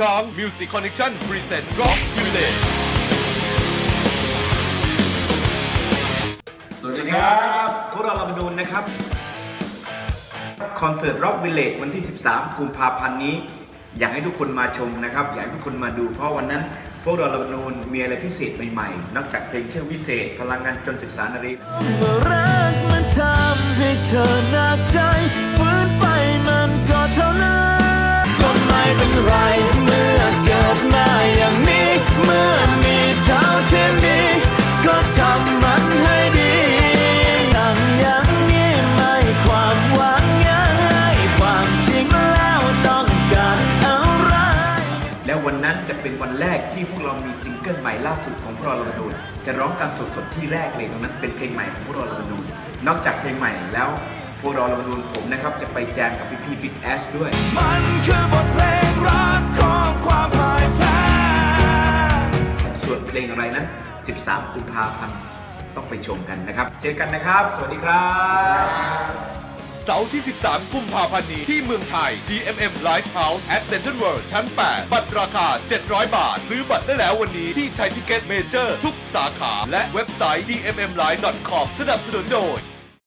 ช้ง Music Connection Present Rock Village สวัสดีครับพวกเราลำดูนนะครับ คอนเสิร์ต Rock Village วันที่ 13 กุมภาพันธ์นี้ อยากให้ทุกคนมาชมนะครับ อยากให้ทุกคนมาดู เพราะวันนั้น พวกเราลำดูนมีอะไรพิเศษใหม่ๆ นอกจากเพลงเชื่อวิเศษ พลังงานจนศึกษานารีเมื่อรักมันทำ ววันนั้นจะเป็นวันแรกที่พวกเรามีซิงเกิลใหม่ล่าสุดของพวกเราลำดูนจะร้องกันสดๆที่แรกเลยตรงนั้นเป็นเพลงใหม่ของพวกเราลำดูนนอกจากเพลงใหม่แล้วพวกเราลำดูนผมนะครับจะไปแจมกับพี่ๆบิ๊กแอสด้วย มันคือบทเพลงรักของความพ่ายแพ้ส่วนเพลงอะไรนั้น 13 กุมภาพันธ์ต้องไปชมกันนะครับ เจอกันนะครับ สวัสดีครับ เสาร์ที่ 13 กุมภาพันธ์นี้ที่เมืองไทย GMM Live House at Central World ชั้น 8 บัตรราคา 700 บาท ซื้อบัตรได้แล้ววันนี้ที่ไทยทิเก็ตเมเจอร์ทุกสาขา และเว็บไซต์ gmmlive.com สนับสนุนโดย